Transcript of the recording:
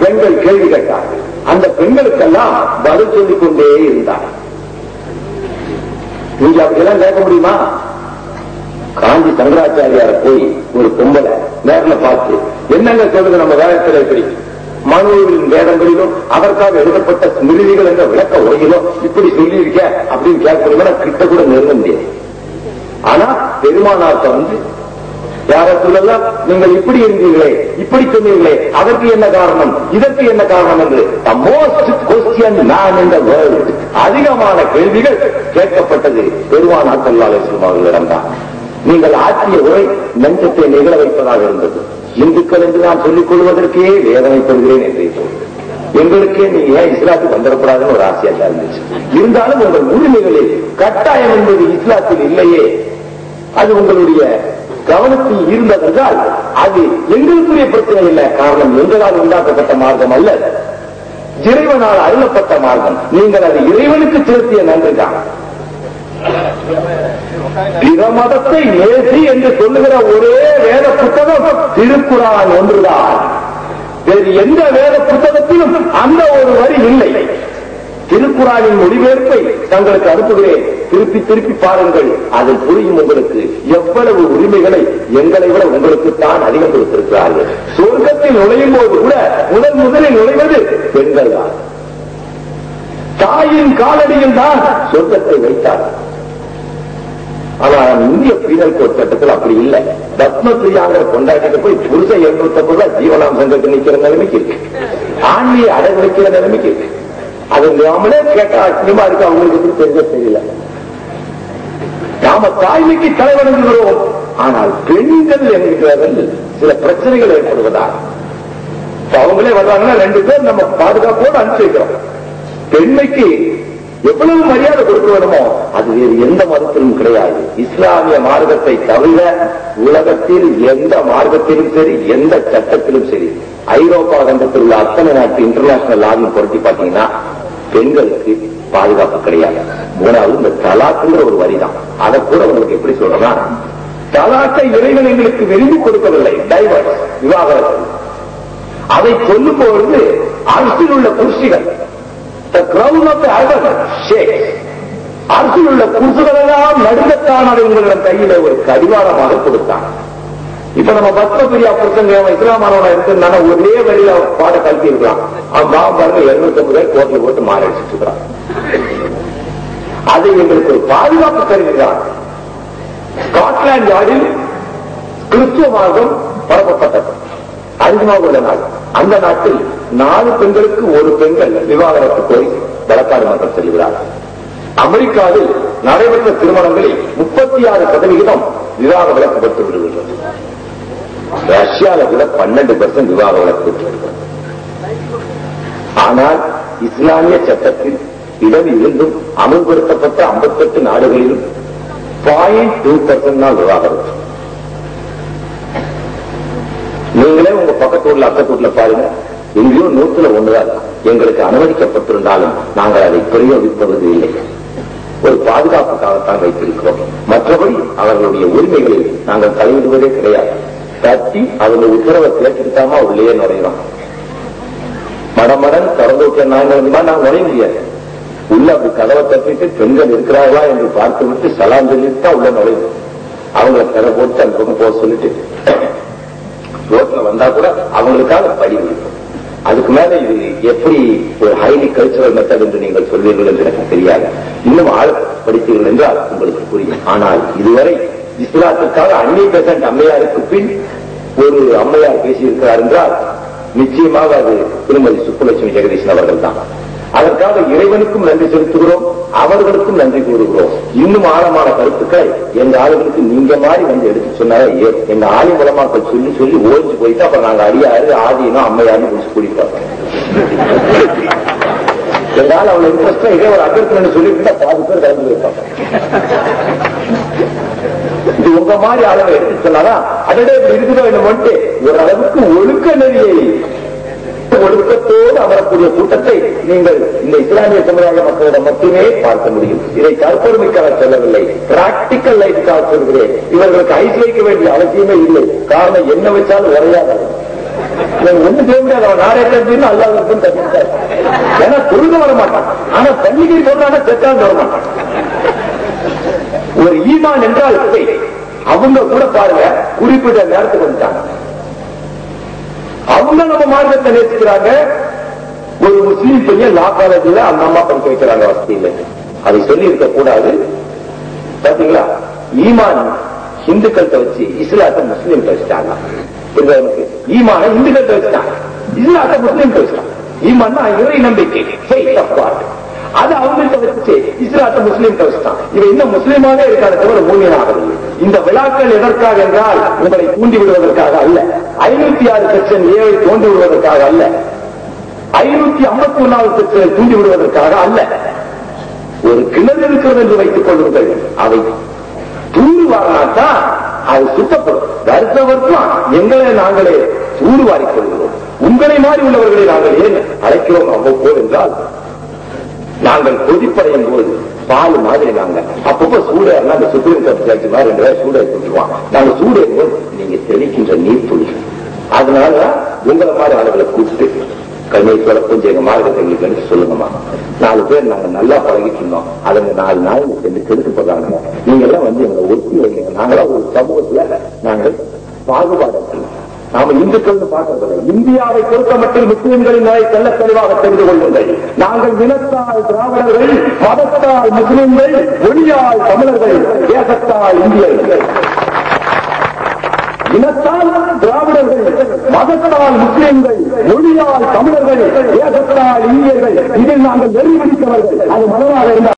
பெண்கள் கேள்வி கேட்டார்கள். அந்த பெண்களுக்கெல்லாம் பதில் சொல்லிக் கொண்டே இருந்தார். நீங்க அப்படியெல்லாம் கேட்க முடியுமா? காஞ்சி சங்கராச்சாரியார போய் ஒரு பொம்பளை நேர்ல பார்த்து என்னங்க சொல்றது நம்ம வேதத்தில் எப்படி மனுவின் வேதங்களிலும் அதற்காக எழுதப்பட்ட ஸ்மிருதிகள் என்ற விளக்க உரையிலும் இப்படி சொல்லியிருக்க அப்படின்னு கேட்கணும்னா கிட்ட கூட நெருங்க முடியாது ஆனா பெருமானார் வந்து யார சொல்லலாம் நீங்கள் இப்படி இருந்தீர்களே இப்படி சொன்னீர்களே அதற்கு என்ன காரணம்? இதற்கு என்ன காரணம்? என்று மோஸ்ட் கொஸ்டியன் நான் இந்த வேர்ல்ட் அதிகமான கேள்விகள் கேட்கப்பட்டது. பெருமானா சல்லாலை அவர்களிடம் தான். நீங்கள் ஆற்றிய உரை நெஞ்சத்தை நிகழ வைப்பதாக இருந்தது. இந்துக்கள் என்று நான் சொல்லிக் கொள்வதற்கே வேதனைப்படுகிறேன் என்று எங்களுக்கே நீங்க ஏன் இஸ்லாத்துக்கு வந்துடக்கூடாதுன்னு ஒரு ஆசையா இருந்துச்சு. இருந்தாலும் உங்கள் உரிமைகளில் கட்டாயம் என்பது இஸ்லாத்தில் இல்லையே. அது உங்களுடைய கவனத்தில் இருந்ததென்றால் அது எங்களுக்குரிய பிரச்சனை இல்லை. காரணம் எங்களால் உண்டாக்கப்பட்ட மார்க்கம் அல்ல. இறைவனால் அருளப்பட்ட மார்க்கம். நீங்கள் அது இறைவனுக்கு செலுத்திய நன்றிதான். பிற மதத்தை நேசி என்று சொல்லுகிற ஒரே வேத புத்தகம் திருக்குறான் ஒன்றுதான். வேறு எந்த வேத புத்தகத்திலும் அந்த ஒரு வரி இல்லை. திருக்குறானின் மொழிபெயர்ப்பை தங்களுக்கு அனுப்புகிறேன். திருப்பி திருப்பி பாருங்கள். அதில் புரியும் உங்களுக்கு எவ்வளவு உரிமைகளை எங்களை விட உங்களுக்கு தான் அதிகம் கொடுத்திருக்கிறார்கள் சொர்க்கத்தில் நுழையும் போது கூட முதல் முதலில் நுழைவது பெண்கள் தான். தாயின் காலடியில் தான் சொர்க்கத்தை வைத்தார்கள் ஆனா இந்திய பீனல் கோட் சட்டத்தில் அப்படி இல்லை. பத்மபிரியாங்கிற கொண்டாட்டிட்டு போய் புருஷ எண்ணூத்தி ரூபாய் ஜீவனாம்சங்களுக்கு நிற்கிற நிலைமைக்கு இருக்கு. ஆண்மையை அடகு வைக்கிற நிலைமைக்கு இருக்கு. அது நாமளே கேட்டா அசிங்கமா இருக்கு அவங்களுக்கு தெரிஞ்ச தெரியல. நாம தாய்மைக்கு தலைவணங்குகிறோம் ஆனால் பெண்கள் என்கிறார்கள் சில பிரச்சனைகள் ஏற்படுவதா அவங்களே வர்றாங்கன்னா ரெண்டு பேர் நம்ம பாதுகாப்போடு அனுப்பிச்சு வைக்கிறோம். பெண்மைக்கு எவ்வளவு மரியாதை கொடுக்க வேணுமோ அது வேறு எந்த மதத்திலும் கிடையாது. இஸ்லாமிய மார்க்கத்தை தவிர உலகத்தில் எந்த மார்க்கத்திலும் சரி எந்த சட்டத்திலும் சரி ஐரோப்பா கண்டத்தில் உள்ள அத்தனை நாட்டு இன்டர்நேஷனல் லான்னு பொருத்தி பார்த்தீங்கன்னா பெண்களுக்கு பாதுகாப்பு கிடையாது. மூணாவது இந்த தலாக்குங்கிற ஒரு வரிதான். அதை கூட உங்களுக்கு எப்படி சொல்றேன்னா தலாக்கை இறைவன் எங்களுக்கு விரும்பி கொடுக்கவில்லை. டைவர்ஸ் விவாகரத்து. அதை சொல்லும் பொழுது அரசில் உள்ள குர்சிகள் the அரசில் உள்ள குர்சுகளெல்லாம் நடுங்கத்தான் அதை உங்களிடம் கையில ஒரு கடிவாளமாக கொடுத்தான். இப்ப நம்ம பத்மபிரியா புருஷங்க அவன் இஸ்லாமானவனா ஒரே வழியில பாட கல்வி இருக்கலாம் அவன் பாவம் பாருங்க எழுநூத்தி ஐம்பது ரூபாய் கோட்டில் போட்டு மாற இருக்கிறான் அது எங்களுக்கு ஒரு பாதுகாப்பு கருவிதான். ஸ்காட்லாந்து யார்டில் கிறிஸ்துவ மார்க்கம் பரப்பப்பட்டது. அதிகமாக உள்ள நாடு அந்த நாட்டில் நாலு பெண்களுக்கு ஒரு பெண்கள் விவாகரத்து போய் வழக்காடு மன்றம் செல்கிறார்கள். அமெரிக்காவில் நடைபெற்ற திருமணங்களில் முப்பத்தி ஆறு சதவிகிதம் விவாக விலக்கப்பட்டு ரஷ்யால கூட பன்னெண்டு பர்சன்ட் விவாக வழக்கு ஆனால் இஸ்லாமிய சட்டத்தில் இடம் இருந்தும் அமல்படுத்தப்பட்ட ஐம்பத்தெட்டு நாடுகளிலும் பாயிண்ட் டூ பர்சன்ட் தான் விவாகரத்து நீங்களே உங்க பக்கத்து ஊர்ல அக்கத்து ஊர்ல பாருங்க. எங்கேயோ நூத்துல ஒண்ணுதான் எங்களுக்கு அனுமதிக்கப்பட்டிருந்தாலும் நாங்கள் அதை பிரயோகிப்பது இல்லை. ஒரு பாதுகாப்புக்காகத்தான் வைத்திருக்கிறோம். மற்றபடி அவர்களுடைய உரிமைகளில் நாங்கள் தலையிடுவதே கிடையாது. தட்டி அவங்க உத்தரவை கேட்டுக்கிட்டாமா உள்ளே நுழையலாம். மடமடன் திறந்து விட்ட நாங்கள் நான் நுழைய முடியாது. உள்ள அப்படி கதவை தட்டிட்டு பெண்கள் இருக்கிறார்களா என்று பார்த்து விட்டு சலாம் சொல்லிட்டு தான் உள்ள நுழையும். அவங்களை கதை போட்டு அந்த பக்கம் போக சொல்லிட்டு ரோட்ல வந்தா கூட அவங்களுக்காக படி அதுக்கு மேல இது எப்படி ஒரு ஹைலி கல்ச்சரல் மெத்தட் என்று நீங்கள் சொல்வீர்கள் என்று எனக்கு தெரியாது. இன்னும் ஆழ படித்தீர்கள் என்றால் உங்களுக்கு புரியும். ஆனால் இதுவரை இஸ்லாத்துக்காக அன்னை பெசன்ட் அம்மையாருக்கு பின் ஒரு அம்மையார் பேசியிருக்கிறார் என்றால் நிச்சயமாக அது திருமதி சுப்புலட்சுமி ஜெகதீஷன் அவர்கள் தான் அதற்காக இறைவனுக்கும் நன்றி செலுத்துகிறோம் அவர்களுக்கும் நன்றி கூறுகிறோம். இன்னும் ஆழமான கருத்துக்களை எங்க ஆளுகளுக்கு நீங்க மாதிரி வந்து எடுத்து சொன்னாலே ஏ- எங்க ஆளி மூலமாக்கள் சொல்லி சொல்லி ஓடிச்சு போயிட்டு அப்ப நாங்க அடியாரு ஆதினும் அம்மையாருன்னு முடிச்சு குடிப்போம் எங்களால் அவளை இன்ட்ரெஸ்டா இதே ஒரு அபியர்த்தனை சொல்லிட்டு பாதி பேர் கலந்து போயிருப்பாங்க. இது உங்க மாதிரி அளவை எடுத்து சொன்னாதான் அடடே இப்படி இருக்குதோ என்னமோன்ட்டு ஓரளவுக்கு ஒழுக்க நெறியை ஒழுக்கத்தோடு அமரக்கூடிய கூட்டத்தை நீங்கள் இந்த இஸ்லாமிய சமுதாய மக்களிடம் மட்டுமே பார்க்க முடியும். இதை கற்பொருமைக்காக சொல்லவில்லை. பிராக்டிக்கல் லைஃப்காக சொல்கிறேன். இவர்களுக்கு ஐஸ் வைக்க வேண்டிய அவசியமே இல்லை. காரணம் என்ன வச்சாலும் உரையாத ஒண்ணு செய்ய முடியாது. அவன் நாரே அல்லாஹ் இருக்குன்னு ஏன்னா தொழுக வர மாட்டான் ஆனா பள்ளிக்கு சொல்றாங்க செத்தாந்து வர மாட்டான் ஒரு ஈமான் என்றால் இல்லை அவங்க கூட பாருங்க குறிப்பிட்ட நேரத்துக்கு வந்துட்டாங்க. அவங்க நம்ம மார்க்கத்தை நேசிக்கிறாங்க. ஒரு முஸ்லீம் பையன் லா காலேஜில் அந்த அம்மா படிக்க வைக்கிறாங்க வசதியில். அதை சொல்லி இருக்க கூடாது. பாத்தீங்களா? ஈமான் இந்துக்கள்கிட்ட வச்சு இஸ்லாத்தை முஸ்லீம் வச்சுட்டாங்க. ஈமான இந்துக்கள்கிட்ட வச்சுட்டாங்க. இஸ்லாத்தை முஸ்லீம் வச்சுட்டாங்க. ஈமான்னா இறை நம்பிக்கை. அது அவங்கள்ட்ட வச்சு இஸ்லாத்தை முஸ்லீம் வச்சுட்டான் இவன் இன்னும் முஸ்லீமாவே இருக்காத தவிர மூமியன் இந்த விழாக்கள் எதற்காக என்றால் உங்களை தூண்டி விடுவதற்காக அல்ல. ஐநூத்தி ஆறு செக்ஷன் ஏழை தோண்டி விடுவதற்காக அல்ல. ஐநூத்தி ஐம்பத்தி ஒன்னாவது செக்ஷனை தூண்டி விடுவதற்காக அல்ல. ஒரு கிணறு இருக்கிறது என்று வைத்துக் கொள்ளுங்கள். அவை தூண்டு வாரினாத்தான் அது சுத்தப்படும். வருத்தவர்க்கும் எங்களை நாங்களே தூண்டு வாரிக் கொள்கிறோம். உங்களை மாதிரி உள்ளவர்களை நாங்கள் ஏன் அழைக்கிறோம்? அவ்வப்போது என்றால் நாங்கள் கொதிப்படையும் போது பால் மாதிரி நாங்க அப்பப்போ சூடு அந்த சுப்ரீம் கோர்ட் ஜட்ஜி மாதிரி ரெண்டு பேரும் சூடு கொடுத்துருவான் நாங்க சூடு போது நீங்க தெளிக்கின்ற நீர் துளி அதனால உங்களை மாதிரி ஆளுகளை கூப்பிட்டு கண்ணை கொஞ்சம் எங்க மார்க்கத்தை எங்களுக்கு சொல்லுங்கம்மா. நாலு பேர் நாங்க நல்லா பழகிட்டு இருந்தோம். அதுங்க நாலு நாள் சென்று கெடுத்து போடுறாங்க. நீங்க எல்லாம் வந்து எங்களை ஒத்தி வைங்க. நாங்களாம் ஒரு சமூகத்துல நாங்கள் பாகுபாடு நாம இந்துக்கள் பார்க்கறது இந்தியாவை பொறுத்த மட்டும் முஸ்லிம்களின் நிலை செல்ல தெளிவாக தெரிந்து கொள்ளுங்கள். நாங்கள் இனத்தால் திராவிடர்கள் மதத்தால் முஸ்லிம்கள் ஒளியால் தமிழர்கள் தேசத்தால் இந்தியர்கள். இனத்தால் திராவிடர்கள் மதத்தால் முஸ்லிம்கள் மொழியால் தமிழர்கள் தேசத்தால் இந்தியர்கள். இதில் நாங்கள் நெறிவிடித்தவர்கள் அது மனமாக இருந்தால்